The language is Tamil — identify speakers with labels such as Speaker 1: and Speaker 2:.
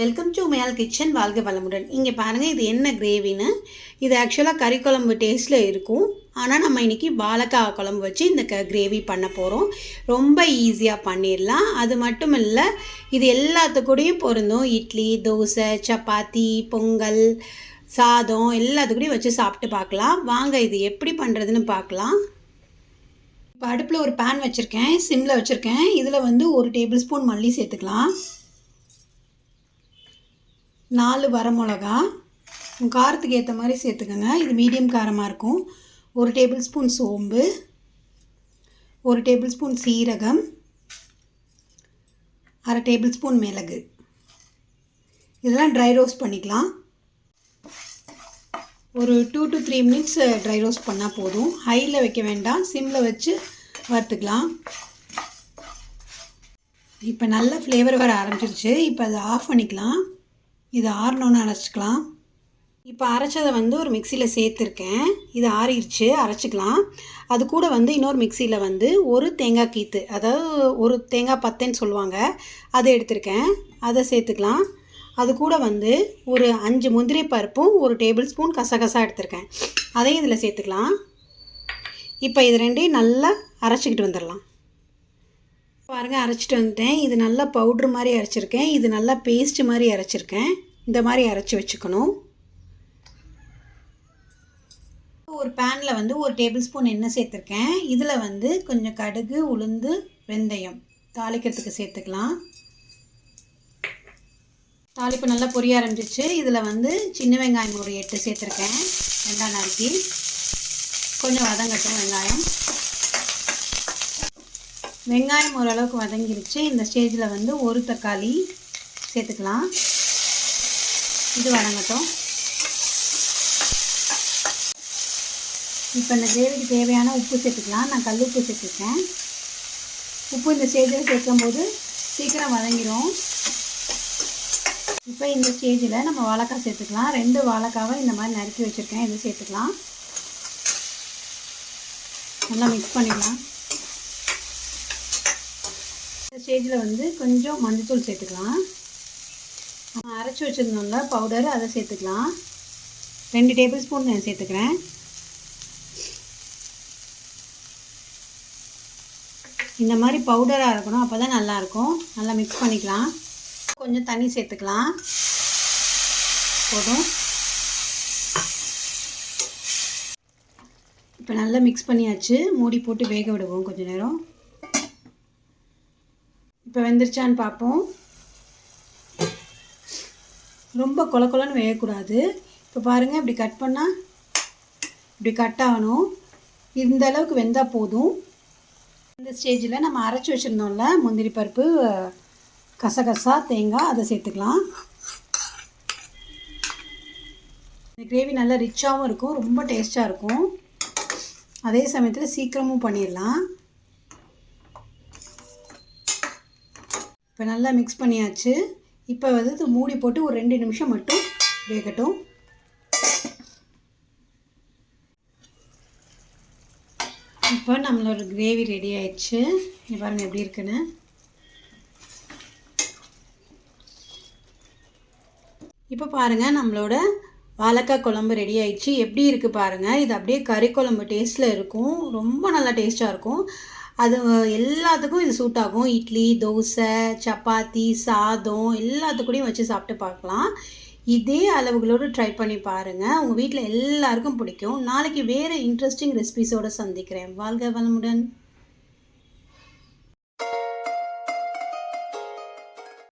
Speaker 1: வெல்கம் டு மேல் கிச்சன் வாழ்க வளமுடன். இங்கே பாருங்கள் இது என்ன கிரேவின்னு இது ஆக்சுவலாக கறி குழம்பு டேஸ்ட்டில் இருக்கும். ஆனால் நம்ம இன்றைக்கி வாழைக்காய் குழம்பு வச்சு இந்த க கிரேவி பண்ண போகிறோம் ரொம்ப ஈஸியாக பண்ணிடலாம் அது மட்டும் இல்லை இது எல்லாத்துக்கூடையும் பொருந்தும். இட்லி தோசை சப்பாத்தி பொங்கல் சாதம் எல்லாத்துக்கூடையும் வச்சு சாப்பிட்டு பார்க்கலாம். வாங்க இது எப்படி பண்ணுறதுன்னு பார்க்கலாம். இப்போ அடுப்பில் ஒரு பேன் வச்சுருக்கேன் சிம்மில் வச்சுருக்கேன். இதில் வந்து ஒரு டேபிள் ஸ்பூன் மல்லி சேர்த்துக்கலாம். நாலு வரமிளகா. உங்கள் காரத்துக்கு ஏற்ற மாதிரி சேர்த்துக்கோங்க. இது மீடியம் காரமாக இருக்கும். ஒரு டேபிள் ஸ்பூன் சோம்பு. ஒரு டேபிள் ஸ்பூன் சீரகம். அரை டேபிள் ஸ்பூன் மிளகு. இதெல்லாம் ட்ரை ரோஸ்ட் பண்ணிக்கலாம். ஒரு two to three minutes dry roast பண்ணால் போதும். ஹையில் வைக்க வேண்டாம். சிம்மில் வச்சு வறுத்துக்கலாம். இப்போ நல்ல ஃப்ளேவர் வர ஆரம்பிச்சிருச்சு. இப்போ அதை ஆஃப் பண்ணிக்கலாம். இது ஆறணுன்னு அரைச்சிக்கலாம். இப்போ அரைச்சதை வந்து ஒரு மிக்சியில் சேர்த்துருக்கேன். இது ஆறிடுச்சு அரைச்சிக்கலாம். அது கூட வந்து இன்னொரு மிக்சியில் வந்து ஒரு தேங்காய் கீத்து அதாவது ஒரு தேங்காய் பத்தைன்னு சொல்லுவாங்க அதை எடுத்திருக்கேன். அதை சேர்த்துக்கலாம். அது கூட வந்து ஒரு அஞ்சு முந்திரி பருப்பும் ஒரு டேபிள் ஸ்பூன் கசகசா எடுத்திருக்கேன். அதையும் இதில் சேர்த்துக்கலாம். இப்போ இது ரெண்டையும் நல்லா அரைச்சிக்கிட்டு வந்துடலாம். பாருங்கள் அரைச்சிட்டு வந்துட்டேன். இது நல்லா பவுட்ரு மாதிரி அரைச்சிருக்கேன். இது நல்லா பேஸ்ட் மாதிரி அரைச்சிருக்கேன். இந்த மாதிரி அரைச்சி வச்சுக்கணும். ஒரு பேனில் வந்து ஒரு டேபிள் ஸ்பூன் எண்ணெய் சேர்த்துருக்கேன். இதில் வந்து கொஞ்சம் கடுகு உளுந்து வெந்தயம் தாளிக்கிறதுக்கு சேர்த்துக்கலாம். தாளிப்பு நல்லா பொரிய ஆரம்பிச்சிச்சு இதில் வந்து சின்ன வெங்காயம் ஒரு எட்டு சேர்த்துருக்கேன். வெங்காயம் நறுக்கி கொஞ்சம் வதங்கட்டும் வெங்காயம். வெங்காயம் ஓரளவுக்கு வதங்கிருச்சு. இந்த ஸ்டேஜில் வந்து ஒரு தக்காளி சேர்த்துக்கலாம். இது வதங்கட்டும் இப்போ இந்த கிரேவிக்கு தேவையான உப்பு சேர்த்துக்கலாம். நான் கல் உப்பு சேர்த்துருக்கேன். உப்பு இந்த ஸ்டேஜில் சேர்க்கும்போது சீக்கிரம் வதங்கிடும் இப்போ இந்த ஸ்டேஜில் நம்ம வாழைக்காய் சேர்த்துக்கலாம். ரெண்டு வாழைக்காவை இந்த மாதிரி நறுக்கி வச்சுருக்கேன். இது சேர்த்துக்கலாம். நல்லா மிக்ஸ் பண்ணிடலாம் இந்த ஸ்டேஜில் வந்து கொஞ்சம் மஞ்சத்தூள் சேர்த்துக்கலாம். நம்ம அரைச்சி வச்சுருந்தோம்ல பவுடர் அதை சேர்த்துக்கலாம். ரெண்டு டேபிள் ஸ்பூன் நான் சேர்த்துக்கிறேன். இந்த மாதிரி பவுடராக இருக்கணும் அப்போ தான் நல்லாயிருக்கும். நல்லா மிக்ஸ் பண்ணிக்கலாம். கொஞ்சம் தண்ணி சேர்த்துக்கலாம். போதும். இப்போ நல்லா மிக்ஸ் பண்ணியாச்சு. மூடி போட்டு வேக விடுவோம் கொஞ்சம் நேரம். இப்போ வெந்துருச்சான்னு பார்ப்போம் ரொம்ப கொல கொலன்னு வேகக்கூடாது. இப்போ பாருங்கள் இப்படி கட் பண்ணால் இப்படி கட் ஆகணும். இந்த அளவுக்கு வெந்தால் போதும். இந்த ஸ்டேஜில் நம்ம அரைச்சி வச்சுருந்தோம்ல முந்திரி பருப்பு கசகசா தேங்காய் அதை சேர்த்துக்கலாம். இந்த கிரேவி நல்லா ரிச்சாகவும் இருக்கும் ரொம்ப டேஸ்ட்டாக இருக்கும். அதே சமயத்தில் சீக்கிரமும் பண்ணிடலாம். இப்போ நல்லா மிக்ஸ் பண்ணியாச்சு. இப்போ வந்து மூடி போட்டு ஒரு ரெண்டு நிமிஷம் மட்டும் வேகட்டும். இப்போ நம்மளோட கிரேவி ரெடி ஆயிடுச்சு. பாருங்கள் எப்படி இருக்குன்னு. இப்போ பாருங்கள் நம்மளோட வாழைக்காய் குழம்பு ரெடி ஆயிடுச்சு. எப்படி இருக்குது பாருங்கள் இது அப்படியே கறி குழம்பு டேஸ்ட்டில் இருக்கும். ரொம்ப நல்லா டேஸ்ட்டாக இருக்கும். அது எல்லாத்துக்கும் இது சூட் ஆகும். இட்லி தோசை சப்பாத்தி சாதம் எல்லாத்துக்கூடையும் வச்சு சாப்பிட்டு பார்க்கலாம். இதே அளவுகளோடு ட்ரை பண்ணி பாருங்கள் உங்கள் வீட்டில் எல்லாருக்கும் பிடிக்கும். நாளைக்கு வேறு இன்ட்ரெஸ்டிங் ரெசிபிஸோடு சந்திக்கிறேன். வாழ்க வளமுடன்.